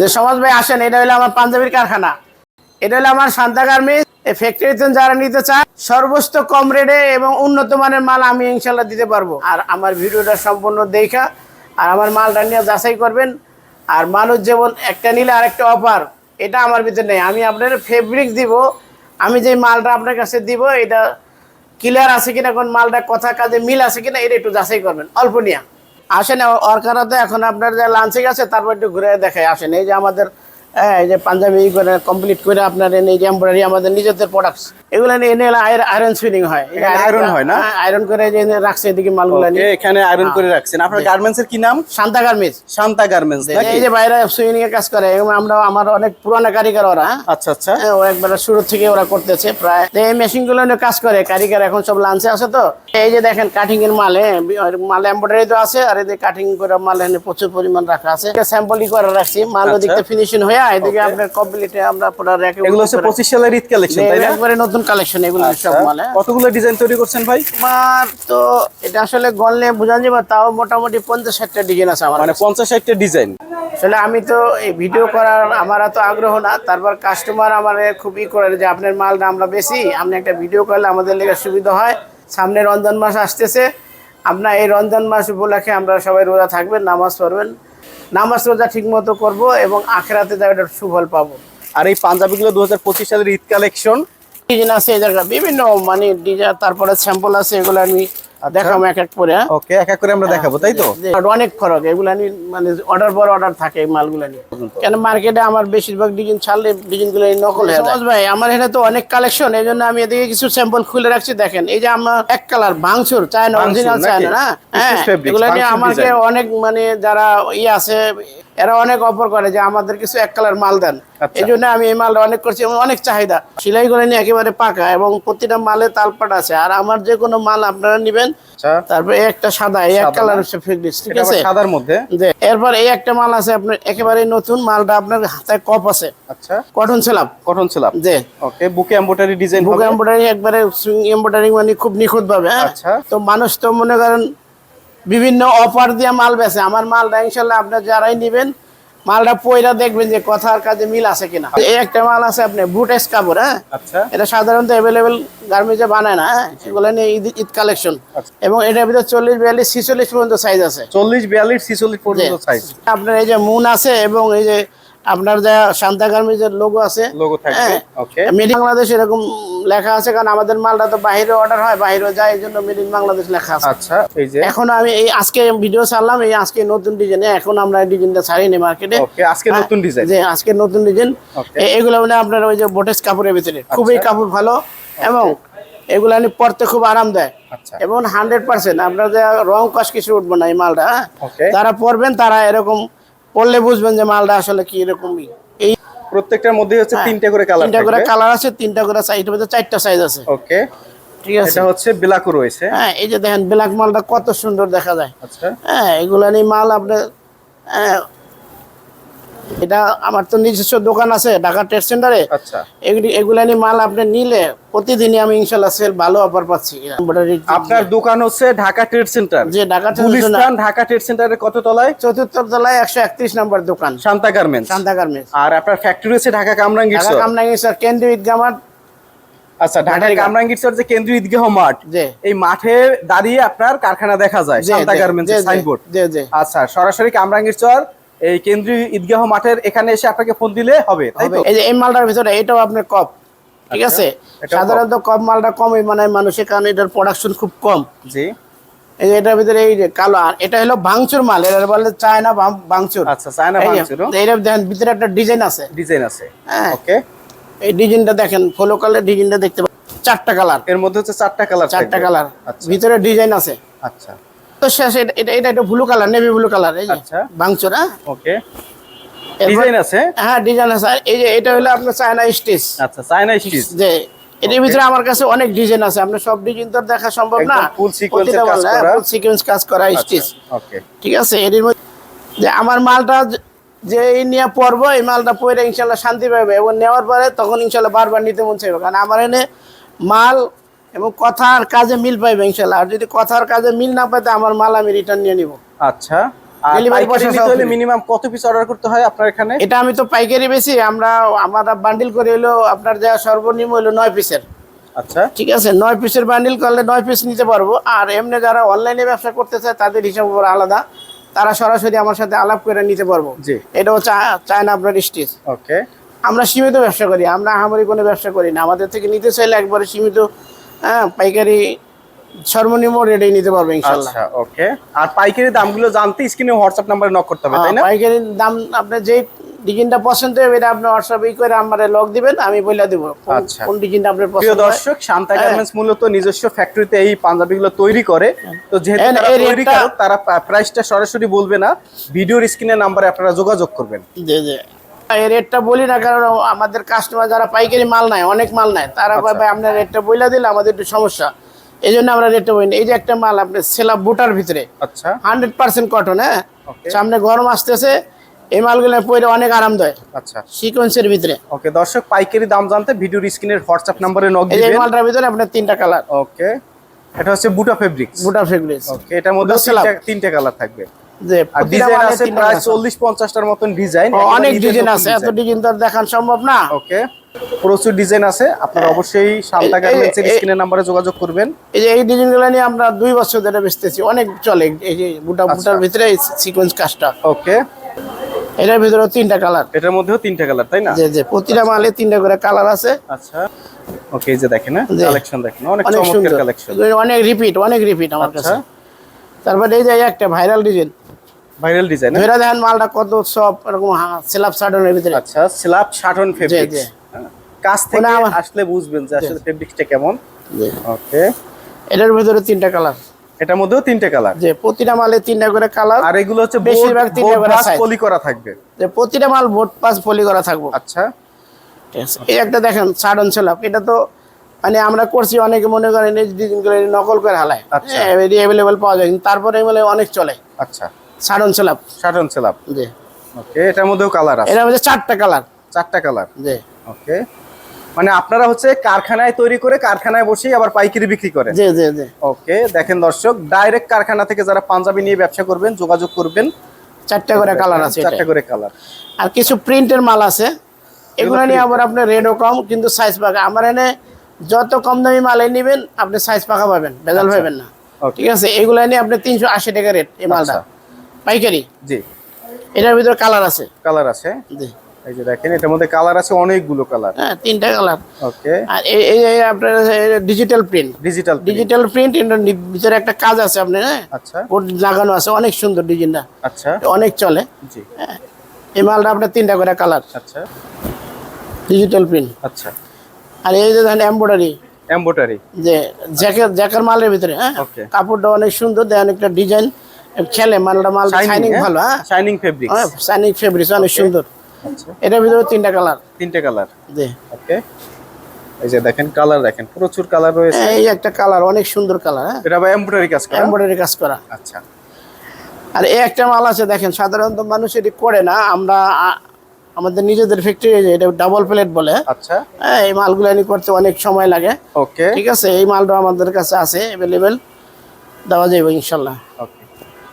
যে সমাজ ভাই আসেন, এটা হলো আমার পাঞ্জাবির কারখানা। এটা হলো আমার শান্তা গার্মেন্টস। এই ফ্যাক্টরিতে যারা নিতে চায়, সর্বোচ্চ কম রেটে এবং উন্নত মানের মাল আমি ইনশাল্লাহ দিতে পারব। আর আমার ভিডিওটা সম্পূর্ণ দেখা, আর আমার মালটা নিয়ে যাচাই করবেন। আর মানুষ যেমন একটা নিলে আরেকটা অফার এটা আমার ভিতরে নেই। আমি আপনার ফেব্রিক দিব, আমি যে মালটা আপনার কাছে দিব, এটা ক্লিয়ার আছে কিনা, কোন মালটা কথা কাজে মিল আছে কিনা, এটা একটু যাচাই করবেন। অল্প নিয়ে। আসেন অরকারাতে এখন আপনার যে লাঞ্চে গেছে তারপর একটু ঘুরে দেখে আসেন, এই যে আমাদের হ্যাঁ, এই যে পাঞ্জাবি করে কমপ্লিট করে আপনার এই এমব্রয়ডারি আমাদের নিজেদের প্রোডাক্টস এগুলো এনে আয়রন হয়। iron হয় না? আয়রন করে যে রাখছে এদিকে মালগুলো এখানে আয়রন করে রাখছেন। আপনার গার্মেন্টস এর কি নাম? শান্তা গার্মেন্টস। শান্তা গার্মেন্টস এই যে বাইরে সুইনিং এর কাজ করে আমরা আমার অনেক পুরানো কারিগর ওরা। হ্যাঁ? আচ্ছা আচ্ছা। হ্যাঁ, ও একবার শুরু থেকে ওরা করতেছে প্রায়। এই মেশিনগুলো কাজ করে কারিগর এখন সব লাঞ্চে আছে তো। এই যে দেখেন কাটিং এর মাল হ্যাঁ, মাল এম্বয়ডারি তো আছে আর এদিকে কাটিং করে মাল এখানে প্রচুর পরিমাণ রাখা আছে। স্যাম্পলই করে রাখছি মাল আচ্ছা। ওদিকে ফিনিশিং হয়ে এদিকে আপনার কমপ্লিট আমরা পুরো এগুলো হচ্ছে পঁচিশ সালের ঈদ কালেকশন তাই না? একবারে নতুন কালেকশন এগুলো সব আচ্ছা, হ্যাঁ। কতগুলো ডিজাইন তৈরি করছেন ভাই? আমার তো এটা আসলে গলনে বোঝা যাবে তাও মোটামুটি পঞ্চাশ ষাটটা ডিজাইন আছে আমার মানে ডিজাইন আসলে আমি তো এই ভিডিও করার আমার এত আগ্রহ না তারপর কাস্টমার আমার খুবই করে যে আপনার মালটা আমরা বেশি আপনি একটা ভিডিও করলে আমাদের লেগে সুবিধা হয়। সামনে রমজান মাস আসতেছে আপনার এই রমজান মাস উপলক্ষে আমরা সবাই রোজা থাকবেন নামাজ পড়বেন। নামাজ রোজা ঠিকমতো করব এবং আখেরাতে যা একটা সুফল পাবো। আর এই পাঞ্জাবিগুলো দু হাজার পঁচিশ সালের ঈদ কালেকশন? ডিজাইন আছে এই জায়গা বিভিন্ন মানে ডিজাইন তারপরে স্যাম্পল আছে এগুলো আমি দেখাবো এক এক করে হ্যাঁ? ওকে এক এক করে আমরা দেখাবো তাই তো? অনেক ফরক এগুলা নিয়ে মানে অর্ডার পর অর্ডার থাকে এই মালগুলা নিয়ে। কেন মার্কেটে আমার বেশিরভাগ ডিজাইন ছাড়লে ডিজাইনগুলো নকল হয়ে যায়। ভাই আমার এখানে তো অনেক কালেকশন এই জন্য আমি এদিকে কিছু স্যাম্পল খুলে রাখছি দেখেন। এই যে আমার এক কালার ভাঙচুর চায়না অরিজিনাল? চায়না না? হ্যাঁ এগুলো নিয়ে আমাকে অনেক মানে যারা ইয়ে আছে এরা অনেক অফার করে যে আমাদের কিছু এক কালার মাল দেন। আচ্ছা। এই জন্য আমি এই মালটা অনেক করছি এবং অনেক চাহিদা। সেলাই করে নিয়ে একেবারে পাকা এবং প্রতিটা মালে তালপাট আছে। আর আমার যে কোনো মাল আপনারা নেবেন আচ্ছা। তারপরে এই একটা সাদা এই এক কালার হচ্ছে ঠিক আছে? সাদার মধ্যে? এরপর এই একটা মাল আছে আপনার একেবারে নতুন মালটা আপনার হাতায় কপ আছে। আচ্ছা। কটন ছিলাম কটন যে ওকে বুকে এম্বোটারি ডিজাইন বুক এমব্রয়ডারি একবারে এমব্রয়ডারি মানে খুব নিখুঁত ভাবে হ্যাঁ? আচ্ছা। তো মানুষ তো মনে করেন বিভিন্ন অফার দিয়ে মাল বেছে আমার মাল ইনশাল্লাহ আপনার যারাই নেবেন মালটা পয়রা দেখবেন যে কথার কাজে মিল আছে কিনা। এই একটা মাল আছে আপনি বুটেস কাপড় হ্যাঁ? আচ্ছা। এটা সাধারণত অ্যাভেলেবেল গার্মেন্টসে বানায় না হ্যাঁ? সেগুলো নিয়ে ঈদ ঈদ কালেকশন আচ্ছা। এবং এটার ভিতরে চল্লিশ বিয়াল্লিশ ছিচল্লিশ পর্যন্ত সাইজ আছে। চল্লিশ বিয়াল্লিশ ছিচল্লিশ পর্যন্ত সাইজ আপনার এই যে মুন আছে এবং এই যে আপনার যা শান্তা গার্মেন্টসের লোগো আছে লোগো থাকবে হ্যাঁ। ওকে মেড ইন বাংলাদেশ এরকম লেখা আছে কারণ আমাদের মালটা তো বাইরে অর্ডার হয় বাইরে যায় এই জন্য মেড ইন বাংলাদেশ লেখা আছে আচ্ছা এই যে এখন আমি এই আজকে ভিডিও ছাড়লাম এই আজকে নতুন ডিজাইনে এখন আমরা এই ডিজাইনটা ছাড়িনি মার্কেটে ওকে আজকে নতুন ডিজাইন যে আজকে নতুন ডিজাইন এগুলো মানে আপনার ওই যে বোটেস কাপড়ের ভিতরে খুবই আচ্ছা। কাপড় ভালো এবং এগুলো আমি পরতে খুব আরাম দেয় আচ্ছা এবং হান্ড্রেড পার্সেন্ট আপনার যে রং কষ কিছু উঠবো না এই মালটা হ্যাঁ? Okay. যারা পরবেন তারা এরকম পরলে বুঝবেন যে মালটা আসলে কি এরকমই। এই প্রত্যেকটার মধ্যে হচ্ছে তিনটা করে কালার তিনটা করে কালার আছে তিনটা করে সাইজ মধ্যে চারটা সাইজ আছে। ওকে। ঠিক আছে? এটা হচ্ছে বিলাকু রয়েছে। হ্যাঁ এই যে দেখেন ব্ল্যাক মালটা কত সুন্দর দেখা যায়। আচ্ছা। হ্যাঁ এগুলা নিয়ে মাল আপনার হ্যাঁ, এটা আমার তো নিজস্ব দোকান আছে ঢাকা ট্রেড সেন্টারে আচ্ছা। এগুলা নিয়ে মাল আপনি নিলে প্রতিদিনই আমি ইনশাল্লাহ সেল ভালো অফার পাচ্ছি। আপনার দোকান হচ্ছে ঢাকা ট্রেড সেন্টার যে ঢাকা গুলিস্তান ঢাকা ট্রেড সেন্টারের কত তলায়? চতুর্থ তলায় একশো একত্রিশ নম্বর দোকান। শান্তা গার্মেন্টস শান্তা গার্মেন্টস আর আপনার ফ্যাক্টরি হচ্ছে ঢাকা কামরাঙ্গীর ঢাকা কামরাঙ্গি স্যার কেন্দ্রীয় ঈদগামার আচ্ছা ঢাকা ভাটারিঘাট। কামরাঙ্গীর যে কেন্দ্রীয় ঈদগাহ মাঠ এই মাঠে দাঁড়িয়ে আপনার কারখানা দেখা যায় শান্তা গার্মেন্টস সাইনবোর্ড আচ্ছা সরাসরি কামরাঙ্গীর চর এই কেন্দ্রীয় ঈদগাহ মাঠের এখানে এসে আপনাকে ফোন দিলে হবে এই যে এই মালটার ভিতরে এটাও আপনার কপ ঠিক আচ্ছা, আছে? সাধারণত কপ। মালটা কমই মানে মানুষের কারণে এটার প্রোডাকশন খুব কম। জি। এই যে এটার ভিতরে এই কালো আর এটা হলো ভাঙচুর মাল এটা বলে চায়না ভাঙচুর। আচ্ছা চায়না ভাঙচুর এইটার দেখেন ভিতরে একটা ডিজাইন আছে। ডিজাইন আছে হ্যাঁ। ওকে। এই ডিজাইনটা দেখেন ফলো ডিজাইনটা দেখতে পাচ্ছেন চারটা কালার। এর মধ্যে হচ্ছে চারটা কালার চারটা কালার। আচ্ছা। ভিতরে ডিজাইন আছে। আচ্ছা। তো শেষ এটা এটা এটা একটা blue colour navy blue colour এই আচ্ছা। ভাঙচুর ওকে ডিজাইন আছে? হ্যাঁ ডিজাইন আছে। এই যে এটা হলো আপনার চায়না স্টিচ আচ্ছা চায়না স্টিচ যে এটার ভিতরে আমার কাছে অনেক ডিজাইন আছে। সব ডিজাইন তো দেখা সম্ভব না। কাজ করা। ফুল সিকোয়েন্স কাজ করা স্টিচ ওকে ঠিক আছে? এর মধ্যে যে আমার মালটা যে- নিয়ে পড়ব এই মালটা পরে ইনশাল্লাহ শান্তি পাবে। এবং নেওয়ার পরে তখন ইনশাল্লাহ বারবার নিতে মন চাইবে। কারণ আমার এনে মাল এবং কথার কাজে মিল পাইবে ইনশাল্লাহ আর যদি কথার কাজে মিল না পাইতে আমার মাল আমি রিটার্ন নিয়ে নিব। আচ্ছা। পাইকারি পয়সা নিতে হলে মিনিমাম কত পিস অর্ডার করতে হয় আপনার এখানে? এটা আমি তো পাইকারি বেশি আমরা আমরা বান্ডিল করে হলো আপনার যা সর্বনিম্ন হলো নয় পিসের আচ্ছা। ঠিক আছে? নয় পিসের বান্ডিল করলে নয় পিস নিতে পারব। আর এমনি যারা অনলাইনে ব্যবসা করতে চায় তাদের হিসাব আলাদা। তারা সরাসরি আমার সাথে আলাপ করে নিতে পারব। জি। এটা হচ্ছে চায়না আপনার স্টিচ। ওকে। আমরা সীমিত ব্যবসা করি আমরা আহামরি কোনো ব্যবসা করি না। আমাদের থেকে নিতে চাইলে একবারে সীমিত হ্যাঁ পাইকারি সর্বনিম্ন রেটে নিতে পারব ইনশাল্লাহ আচ্ছা ওকে আর পাইকারি দামগুলো জানতে স্ক্রিনে হোয়াটসঅ্যাপ নাম্বারে নক করতে হবে তাই না হ্যাঁ, পাইকারির দাম আপনার যেই ডিজাইনটা পছন্দ হবে এটা আপনি হোয়াটসঅ্যাপ ই করে আমার লগ দিবেন আমি বলে দেবো আচ্ছা। কোন ডিজাইনটা আপনার প্রিয় পছন্দ হয়। দর্শক শান্তা হ্যাঁ। গার্মেন্টস মূলত নিজস্ব ফ্যাক্টরিতে এই পাঞ্জাবিগুলো তৈরি করে তো যেহেতু তারা তৈরি করে তারা প্রাইসটা সরাসরি বলবে না ভিডিওর স্ক্রিনের নাম্বারে আপনারা যোগাযোগ করবেন জি জি এই রেটটা বলি না কারণ আমাদের কাস্টমার যারা পাইকারি মাল নেয় অনেক মাল নেয় তারা কয় ভাই আপনার রেটটা বইলা দিলে আমাদের একটু সমস্যা। এই জন্য আমরা রেটটা বলি না। এই যে একটা মাল আপনার সেলা বুটার ভিতরে আচ্ছা। হান্ড্রেড পার্সেন্ট কটন হ্যাঁ? সামনে গরম আসতেছে এই মালগুলো পরে অনেক আরামদায়ক আচ্ছা। সিকোয়েন্সের ভিতরে। ওকে দর্শক পাইকারি দাম জানতে ভিডিওর স্ক্রিনের হোয়াটসঅ্যাপ নাম্বারে নক যে এই মালটার ভিতরে আপনার তিনটা কালার ওকে এটা হচ্ছে বুটা ফেব্রিক্স বুটা ফেব্রিক্স ওকে এটার মধ্যে তিনটা কালার থাকবে। যে ডিজাইন আছে প্রায় মতন ডিজাইন অনেক ডিজাইন আছে এত ডিজাইন তো দেখান সম্ভব না। ওকে প্রচুর ডিজাইন আছে। আপনারা অবশ্যই শান্তা গার্মেন্টসের নাম্বারে যোগাযোগ করবেন। এই যে এই ডিজাইনগুলো নিয়ে আমরা দুই বছর ধরে বেচতেছি। অনেক চলে এই যে বুটা আচ্ছা। বুটার ভিতরে সিকোয়েন্স কাজটা। ওকে। এটার ভিতরে তিনটা কালার। এটার মধ্যেও তিনটা কালার তাই না? প্রতিটা মালে তিনটা করে কালার আছে। আচ্ছা। ওকে যে দেখেন। কালেকশন দেখেন অনেক অনেক চমৎকার কালেকশন অনেক রিপিট অনেক রিপিট আমার আচ্ছা। কাছে। তারপরে এই যে একটা ভাইরাল ডিজাইন ভাইরাল ডিজাইন ধরে দেখেন মালটা কত সব এরকম সাডনের ভিতরে। আচ্ছা স্ল্যাব শাটন জি। কাছ থেকে আসলে বুঝবেন যে আসলে ফেব্রিক্সটা কেমন। ওকে এটার ভিতরে তিনটা কালার এটার মধ্যেও তিনটে কালার যে প্রতিটা মালে তিনটা করে কালার আর এগুলো হচ্ছে বেশিরভাগ তিনটা করে। পলি করা থাকবে। যে প্রতিটা মাল ভোট পাস পলি করা থাকব। আচ্ছা। এই একটা দেখেন সাডন সেলাপ এটা তো মানে আমরা করছি অনেকে মনে করেন এই ডিজাইনগুলো নকল করে হালায়। আচ্ছা। অ্যাভেলেবেল পাওয়া যায় কিন্তু তারপরে এগুলো অনেক চলে। আচ্ছা। সাডন সেলাপ শাটন স্ল্যাব জি। ওকে এটার মধ্যেও কালার আছে? এটার মধ্যে চারটা কালার চারটা কালার জি। ওকে মানে আপনারা হচ্ছে কারখানায় তৈরি করে কারখানায় বসেই আবার পাইকারি বিক্রি করেন? জি জি জি। ওকে দেখেন দর্শক ডাইরেক্ট কারখানা থেকে যারা পাঞ্জাবি নিয়ে ব্যবসা করবেন যোগাযোগ করবেন। চারটা করে কালার আছে চারটা করে কালার আর কিছু প্রিন্টের মাল আছে। এগুলো নিয়ে আবার আপনার রেটও কম কিন্তু সাইজ পাকা। আমার এনে যত কম দামি মালে নেবেন আপনি সাইজ পাকা পাবেন। ভেজাল আচ্ছা। পাবেন না। ঠিক আছে? এগুলো নিয়ে আপনি তিনশো আশি টাকা রেট এই মালটা। আচ্ছা। পাইকারি? জি। এটার ভিতরে কালার আছে? কালার আছে। জি। এই যে দেখেন এটার মধ্যে কালার আছে অনেকগুলো কালার। হ্যাঁ তিনটা কালার। ওকে। আর এই এই আপনার digital print digital digital print এটার ভিতরে একটা কাজ আছে আপনার হ্যাঁ? আচ্ছা। কোড লাগানো আছে অনেক সুন্দর ডিজাইনটা আচ্ছা। অনেক চলে। জি। এই মালটা আপনার তিনটা করে কালার। আচ্ছা। ডিজিটাল প্রিন্ট আচ্ছা। আর এই যে দেখেন এম্ব্রয়ডারি এমব্রয়ডারি যে জ্যাকেট জ্যাকের মালের ভিতরে হ্যাঁ? Okay. কাপড়টা অনেক সুন্দর দেন একটা ডিজাইন খেলে মালটা মাল শাইনিং ভালো হ্যাঁ? শাইনিং ফেব্রিক শাইনিং ফেব্রিক্স অনেক সুন্দর। এটার ভিতরে তিনটা কালার তিনটে কালার জি। ওকে এই যে দেখেন কালার দেখেন প্রচুর কালার রয়েছে। এই একটা কালার অনেক সুন্দর কালার হ্যাঁ? এটা আবার এমব্রয়ডারি কাজ করা? এমব্রয়ডারি কাজ করা। আচ্ছা। আর এই একটা মাল আছে দেখেন সাধারণত মানুষ এটি করে না আমরা আমাদের নিজেদের ফ্যাক্টরি এটা ডাবল প্লেট বলে। আচ্ছা। হ্যাঁ এই মালগুলো এনে করতে অনেক সময় লাগে। ওকে ঠিক আছে এই মালটা আমাদের কাছে আছে অ্যাভেলেবেল দেওয়া যাবে ইনশাল্লাহ। ওকে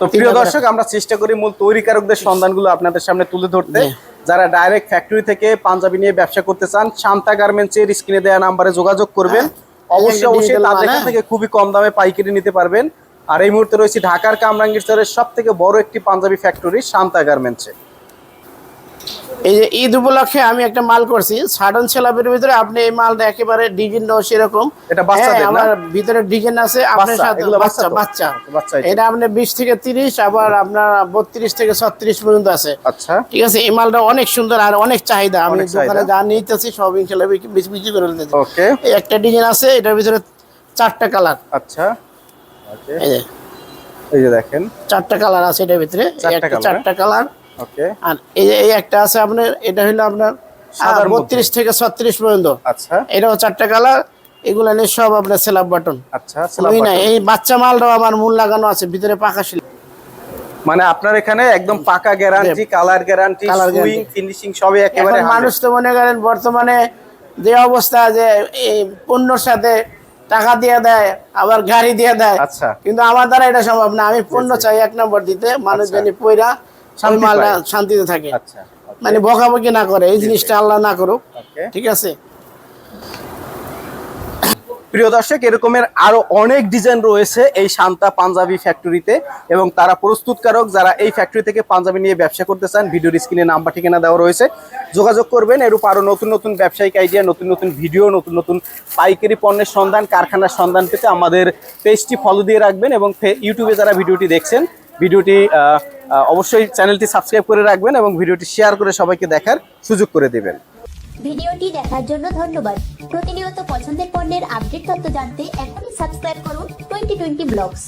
তো প্রিয় দর্শক আমরা চেষ্টা করি মূল তৈরিকারকদের সন্ধানগুলো আপনাদের সামনে তুলে ধরতে। যারা ডাইরেক্ট ফ্যাক্টরি থেকে পাঞ্জাবি নিয়ে ব্যবসা করতে চান শান্তা গার্মেন্টস এর স্ক্রিনে দেওয়া নাম্বারে যোগাযোগ করবেন। অবশ্যই অবশ্যই তাদের কাছ হ্যাঁ। থেকে খুবই কম দামে পাইকারি নিতে পারবেন। আর এই মুহূর্তে রয়েছে ঢাকার কামরাঙ্গীরচরের সব থেকে বড় একটি পাঞ্জাবি ফ্যাক্টরি শান্তা গার্মেন্টসে এই যে ঈদ উপলক্ষে আমি একটা মাল করছি। সাডন সেলাপের ভিতরে আপনি এই মালটা একেবারে ডিজাইনটাও সেরকম। হ্যাঁ? আমার ভিতরে ডিজাইন আছে আপনার সাথে বাচ্চা বাচ্চা বাচ্চা। এটা। আপনার বিশ থেকে তিরিশ আবার আপনার বত্রিশ থেকে ছত্রিশ পর্যন্ত আছে। আচ্ছা। ঠিক আছে এই মালটা অনেক সুন্দর আর অনেক চাহিদা। আমি। দোকানে যা নিতেছি সব ইনশাল্লাহ বিক্রি করে একটা ডিজাইন আছে এটার ভিতরে চারটা কালার। আচ্ছা। এই যে। দেখেন। চারটা কালার আছে এটার ভিতরে। চারটা কালার। ওকে আর এই একটা আছে আপনার এটা হলো আপনার বত্রিশ থেকে ছত্রিশ পর্যন্ত। আচ্ছা। এটাও চারটা কালার এগুলো নিয়ে সব আপনার সেলাপ বাটন। আচ্ছা না এই বাচ্চা মালটাও আমার মূল লাগানো আছে ভিতরে পাকা শিল মানে আপনার এখানে একদম পাকা guarantee colour guarantee sewing finishing সবই একেবারে মানুষ তো মনে করেন বর্তমানে যে অবস্থা যে এই পণ্যর সাথে টাকা দিয়ে দেয় আবার গাড়ি দিয়ে দেয়। আচ্ছা। কিন্তু আমার দ্বারা এটা সম্ভব না আমি পণ্য চাই এক নম্বর দিতে মানুষ জানি পয়রা ওই মালটা শান্তিতে থাকে। আচ্ছা মানে বকাবকি না করে এই জিনিসটা আল্লাহ না করুক। ঠিক আছে? প্রিয় দর্শক এরকমের আরও অনেক ডিজাইন রয়েছে এই শান্তা পাঞ্জাবি ফ্যাক্টরিতে এবং তারা প্রস্তুতকারক যারা এই ফ্যাক্টরি থেকে পাঞ্জাবি নিয়ে ব্যবসা করতে চান ভিডিওর স্ক্রিনে নাম্বার ঠিকানা দেওয়া রয়েছে। যোগাযোগ করবেন এরূপ আরও নতুন নতুন ব্যবসায়িক আইডিয়া নতুন নতুন ভিডিও নতুন নতুন পাইকারি পণ্যের সন্ধান কারখানার সন্ধান পেতে আমাদের পেজটি ফলো দিয়ে রাখবেন এবং ইউটিউবে যারা ভিডিওটি দেখছেন ভিডিওটি অবশ্যই চ্যানেলটি সাবস্ক্রাইব করে রাখবেন এবং ভিডিওটি শেয়ার করে সবাইকে দেখার সুযোগ করে দেবেন। ভিডিওটি দেখার জন্য ধন্যবাদ। প্রতিনিয়ত পছন্দের পণ্যের আপডেট তথ্য জানতে এখনই সাবস্ক্রাইব করুন টোয়েন্টি টোয়েন্টি ব্লগস।